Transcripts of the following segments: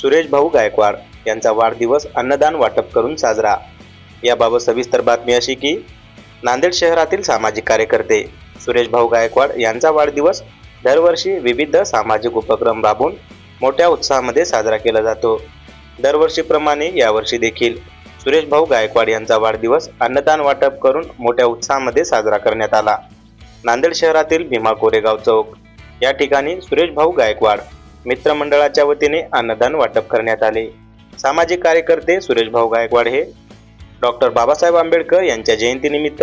सुरेश भाऊ गायकवाड यांचा वाढदिवस अन्नदान वाटप करून साजरा. याबाबत सविस्तर बातमी अशी की नांदेड शहरातील सामाजिक कार्यकर्ते सुरेश भाऊ गायकवाड यांचा वाढदिवस दरवर्षी विविध सामाजिक उपक्रम राबवून मोठ्या उत्साहामध्ये साजरा केला जातो. दरवर्षीप्रमाणे यावर्षी देखील सुरेश भाऊ गायकवाड यांचा वाढदिवस अन्नदान वाटप करून मोठ्या उत्साहामध्ये साजरा करण्यात आला. नांदेड शहरातील भीमा कोरेगाव चौक. या ठिकाणी सुरेश भाऊ गायकवाड मित्रमंडळाच्या वतीने अन्नदान वाटप करण्यात आले. सामाजिक कार्यकर्ते सुरेशभाऊ गायकवाड हे. डॉक्टर बाबासाहेब आंबेडकर यांच्या जयंतीनिमित्त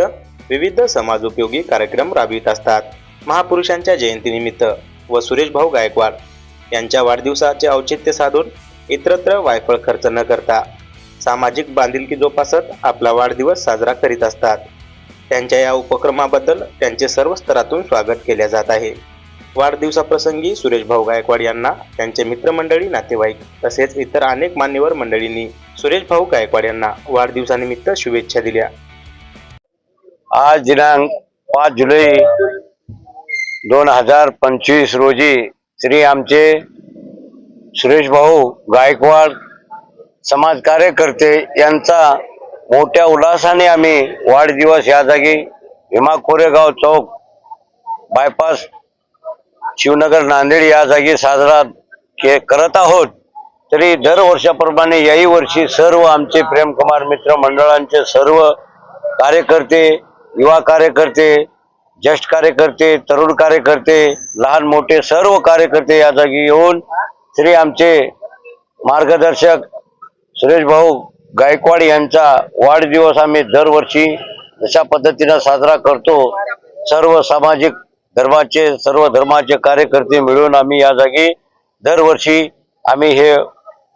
विविध समाजोपयोगी कार्यक्रम राबवित असतात. महापुरुषांच्या जयंतीनिमित्त व सुरेशभाऊ गायकवाड यांच्या वाढदिवसाचे औचित्य साधून इतरत्र वायफळ खर्च न करता सामाजिक बांधिलकी जोपासत आपला वाढदिवस साजरा करीत असतात. त्यांच्या या उपक्रमाबद्दल त्यांचे सर्व स्तरातून स्वागत केले जात आहे. वाढदिवसाप्रसंगी सुरेश भाऊ गायकवाड यांना त्यांचे मित्रमंडळी नातेवाईक तसेच इतर अनेक मान्यवर मंडळींनी सुरेश भाऊ गायकवाड यांना वाढदिवसानिमित्त शुभेच्छा दिल्या. आज दिनांक पाच जुलै दोन हजार पंचवीस रोजी श्री आमचे सुरेश भाऊ गायकवाड समाज कार्यकर्ते यांचा मोठ्या उल्हासाने आम्ही वाढदिवस या जागी भीमा कोरेगाव चौक बायपास शिवनगर नांदेड या जागी साजरा के करत आहोत. तरी दरवर्षाप्रमाणे याही वर्षी सर्व आमचे प्रेमकुमार मित्र मंडळांचे सर्व कार्यकर्ते युवा कार्यकर्ते ज्येष्ठ कार्यकर्ते तरुण कार्यकर्ते लहान मोठे सर्व कार्यकर्ते या जागी येऊन श्री आमचे मार्गदर्शक सुरेश भाऊ गायकवाड यांचा वाढदिवस आम्ही दरवर्षी जशा पद्धतीनं साजरा करतो. सर्व सामाजिक धर्माचे सर्व धर्माचे कार्यकर्ते मिळून आम्ही या जागी दरवर्षी आम्ही हे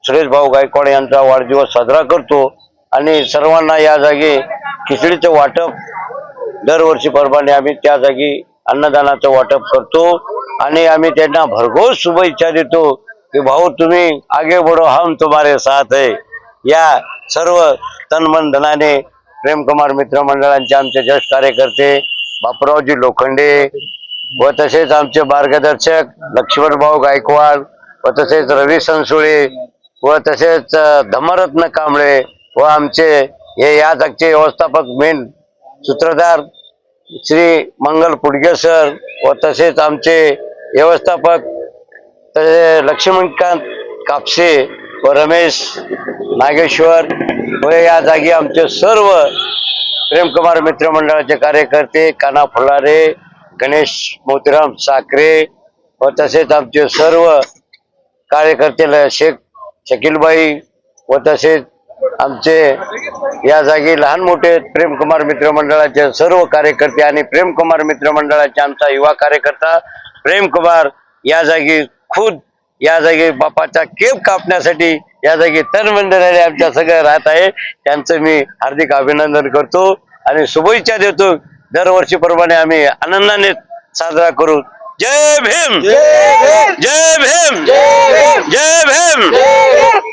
सुरेश भाऊ गायकवाड यांचा वाढदिवस साजरा करतो आणि सर्वांना या जागी खिचडीचं वाटप दरवर्षीप्रमाणे आम्ही त्या जागी अन्नदानाचं वाटप करतो आणि आम्ही त्यांना भरघोस शुभेच्छा देतो की भाऊ तुम्ही आगे बढो हम तुम्हारे साथ आहे या सर्व तन मन धनाने प्रेमकुमार मित्रमंडळांचे आमचे ज्येष्ठ कार्यकर्ते बापरावजी लोखंडे व तसेच आमचे मार्गदर्शक लक्ष्मणभाऊ गायकवाड व तसेच रवी संसुळे व तसेच धमरत्न कांबळे व आमचे हे या जागचे व्यवस्थापक मेन सूत्रधार श्री मंगल पुडगे सर व तसेच आमचे व्यवस्थापक तसे लक्ष्मणकांत कापसे व रमेश नागेश्वर व या जागी आमचे सर्व प्रेमकुमार मित्रमंडळाचे कार्यकर्ते काना फुलारे गणेश मोतीराम साखरे व तसेच आमचे सर्व कार्यकर्ते ल- शेख शकीलबाई व तसेच आमचे या जागी लहान मोठे प्रेमकुमार मित्रमंडळाचे सर्व कार्यकर्ते आणि प्रेमकुमार मित्रमंडळाचे आमचा युवा कार्यकर्ता प्रेमकुमार या जागी खुद या जागी बापाचा केप कापण्यासाठी या जागी तनमंडळाने आमच्या सगळं राहत आहे. त्यांचं मी हार्दिक अभिनंदन करतो आणि शुभेच्छा देतो. दरवर्षीप्रमाणे आम्ही आनंदाने साजरा करू. जय भीम! जय भीम! जय भीम!